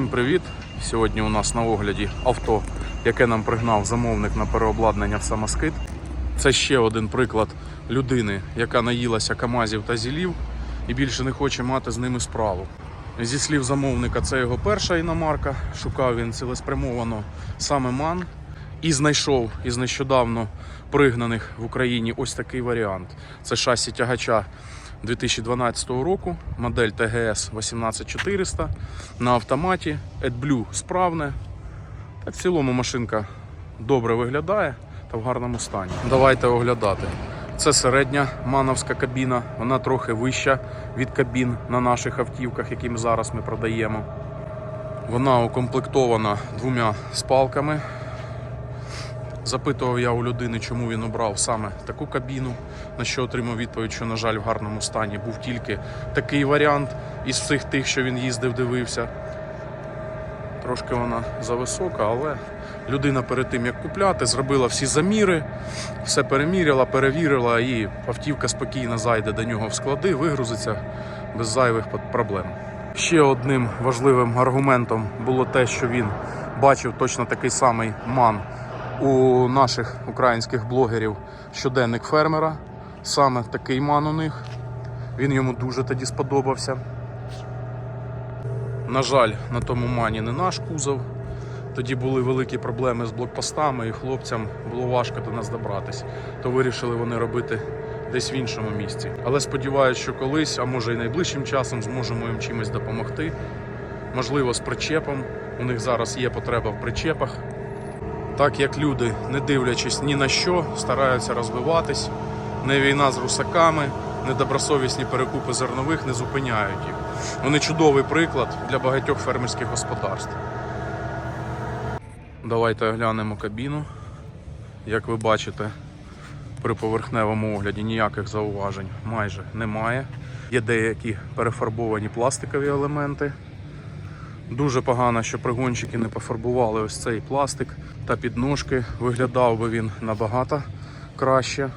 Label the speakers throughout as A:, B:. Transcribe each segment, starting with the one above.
A: Всім привіт! Сьогодні у нас на огляді авто, яке нам пригнав замовник на переобладнання в самоскид. Це ще один приклад людини, яка наїлася камазів та зілів і більше не хоче мати з ними справу. Зі слів замовника, це його перша іномарка. Шукав він цілеспрямовано саме ман і знайшов із нещодавно пригнаних в Україні ось такий варіант. Це шасі тягача 2012 року, модель ТГС 18400 на автоматі. AdBlue справне. Та в цілому машинка добре виглядає та в гарному стані. Давайте оглядати. Це середня мановська кабіна, вона трохи вища від кабін на наших автівках, які ми зараз ми продаємо. Вона укомплектована двома спалками. Запитував я у людини, чому він обрав саме таку кабіну, на що отримав відповідь, що, на жаль, в гарному стані був тільки такий варіант із всіх тих, що він їздив, дивився. Трошки вона зависока, але людина перед тим як купляти, зробила всі заміри, все переміряла, перевірила, і автівка спокійно зайде до нього в склади, вигрузиться без зайвих проблем. Ще одним важливим аргументом було те, що він бачив точно такий самий ман у наших українських блогерів щоденник фермера. Саме такий ман у них. Він йому дуже тоді сподобався. На жаль, на тому мані не наш кузов. Тоді були великі проблеми з блокпостами, і хлопцям було важко до нас добратися. То вирішили вони робити десь в іншому місці. Але сподіваюся, що колись, а може і найближчим часом, зможемо їм чимось допомогти. Можливо, з причепом. У них зараз є потреба в причепах. Так як люди, не дивлячись ні на що, стараються розвиватись, не війна з русаками, недобросовісні перекупи зернових не зупиняють їх. Вони чудовий приклад для багатьох фермерських господарств. Давайте оглянемо кабіну. Як ви бачите, при поверхневому огляді ніяких зауважень майже немає. Є деякі перефарбовані пластикові елементи. Дуже погано, що пригонщики не пофарбували ось цей пластик та підножки. Виглядав би він набагато краще.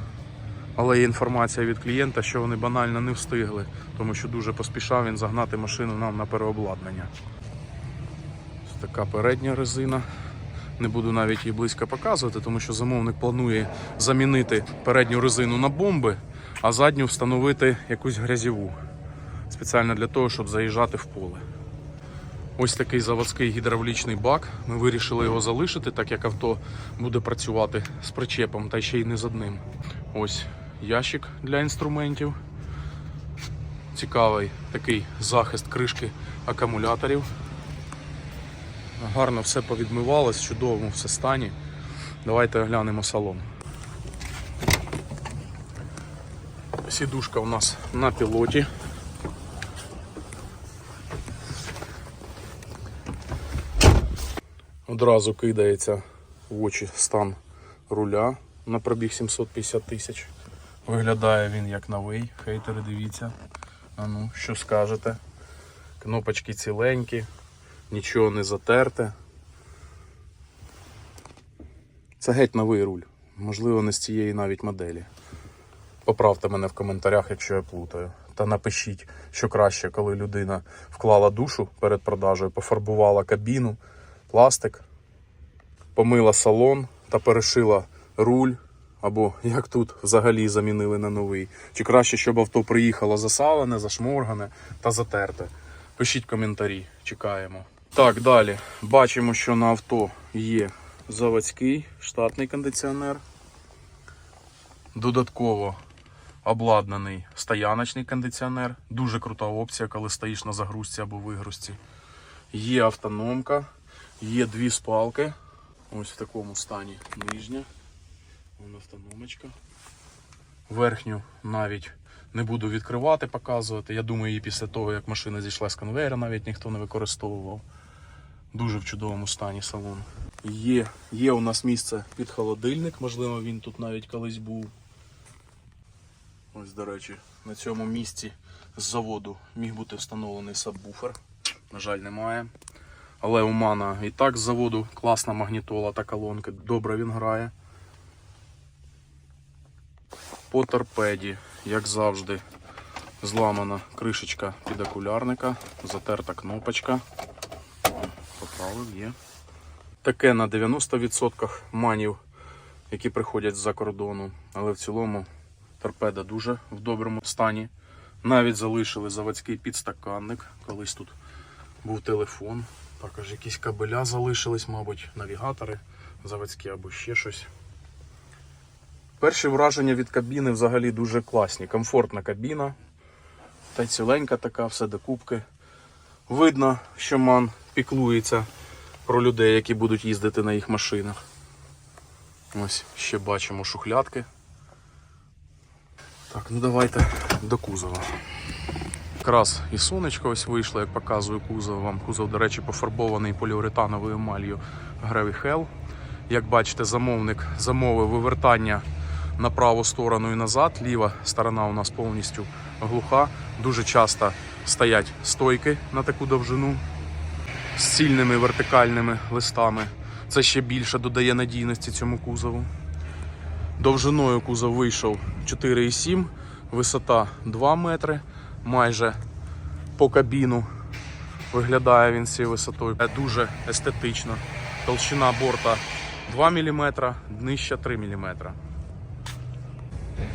A: Але є інформація від клієнта, що вони банально не встигли, тому що дуже поспішав він загнати машину нам на переобладнання. Ось така передня резина. Не буду навіть її близько показувати, тому що замовник планує замінити передню резину на бомби, а задню встановити якусь грязіву. Спеціально для того, щоб заїжджати в поле. Ось такий заводський гідравлічний бак. Ми вирішили його залишити, так як авто буде працювати з причепом та ще й не з одним. Ось ящик для інструментів. Цікавий такий захист кришки акумуляторів. Гарно все повідмивалось, в чудовому все стані. Давайте оглянемо салон. Сідушка у нас на пілоті. Одразу кидається в очі стан руля на пробіг 750 тисяч. Виглядає він як новий. Хейтери, дивіться. А ну, що скажете? Кнопочки ціленькі, нічого не затерте. Це геть новий руль. Можливо, не з цієї навіть моделі. Поправте мене в коментарях, якщо я плутаю. Та напишіть, що краще, коли людина вклала душу перед продажею, пофарбувала кабіну, пластик, помила салон та перешила руль. Або як тут взагалі замінили на новий. Чи краще, щоб авто приїхало засалене, зашморгане та затерте. Пишіть коментарі, чекаємо. Так, далі. Бачимо, що на авто є заводський штатний кондиціонер. Додатково обладнаний стояночний кондиціонер. Дуже крута опція, коли стоїш на загрузці або вигрузці. Є автономка, є дві спалки. Ось в такому стані нижня. Вон автономочка. Верхню навіть не буду відкривати, показувати. Я думаю, її після того, як машина зійшла з конвейера, навіть ніхто не використовував. Дуже в чудовому стані салон. Є, є у нас місце під холодильник, можливо, він тут навіть колись був. Ось, до речі, на цьому місці з заводу міг бути встановлений сабвуфер. На жаль, немає. Але у Мана і так з заводу класна магнітола та колонки. Добре він грає. По торпеді, як завжди, зламана кришечка під окулярника, затерта кнопочка. Заправив, є. Таке на 90% манів, які приходять з-за кордону. Але в цілому торпеда дуже в доброму стані. Навіть залишили заводський підстаканник. Колись тут був телефон. Також якісь кабеля залишились, мабуть, навігатори заводські або ще щось. Перші враження від кабіни взагалі дуже класні. Комфортна кабіна. Та й ціленька така, все до кубки. Видно, що ман піклується про людей, які будуть їздити на їх машинах. Ось ще бачимо шухлядки. Так, ну давайте до кузова. Якраз і сонечко ось вийшло, як показую кузов вам. Кузов, до речі, пофарбований поліуретановою емалью Gravy Hell. Як бачите, замовник замовив вивертання на праву сторону і назад. Ліва сторона у нас повністю глуха. Дуже часто стоять стойки на таку довжину з цільними вертикальними листами. Це ще більше додає надійності цьому кузову. Довжиною кузов вийшов 4,7, висота 2 метри, майже по кабіну виглядає він цією висотою. Дуже естетично. Толщина борта 2 мм, днища 3 мм.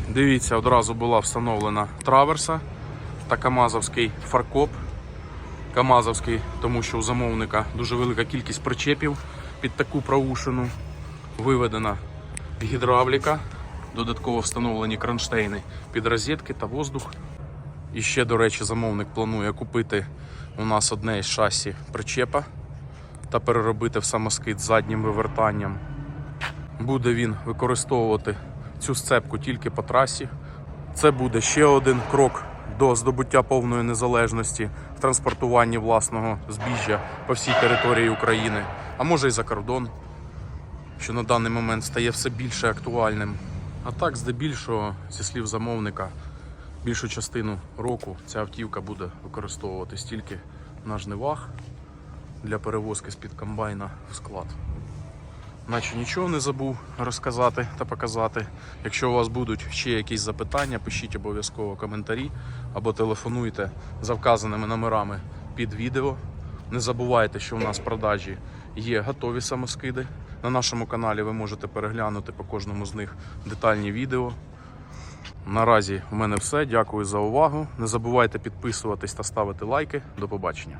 A: Дивіться, одразу була встановлена траверса та камазовський фаркоп. Камазовський, тому що у замовника дуже велика кількість причепів під таку проушину. Виведена гідравліка, додатково встановлені кронштейни під розетки та воздух. І ще, до речі, замовник планує купити у нас одне із шасі причепа та переробити в самоскид заднім вивертанням. Буде він використовувати цю сцепку тільки по трасі. Це буде ще один крок до здобуття повної незалежності в транспортуванні власного збіжжя по всій території України, а може й за кордон, що на даний момент стає все більше актуальним. А так, здебільшого, зі слів замовника, більшу частину року ця автівка буде використовуватись тільки на жнивах для перевозки з-під комбайна в склад. Наче нічого не забув розказати та показати. Якщо у вас будуть ще якісь запитання, пишіть обов'язково коментарі або телефонуйте за вказаними номерами під відео. Не забувайте, що у нас в продажі є готові самоскиди. На нашому каналі ви можете переглянути по кожному з них детальні відео. Наразі в мене все. Дякую за увагу. Не забувайте підписуватись та ставити лайки. До побачення.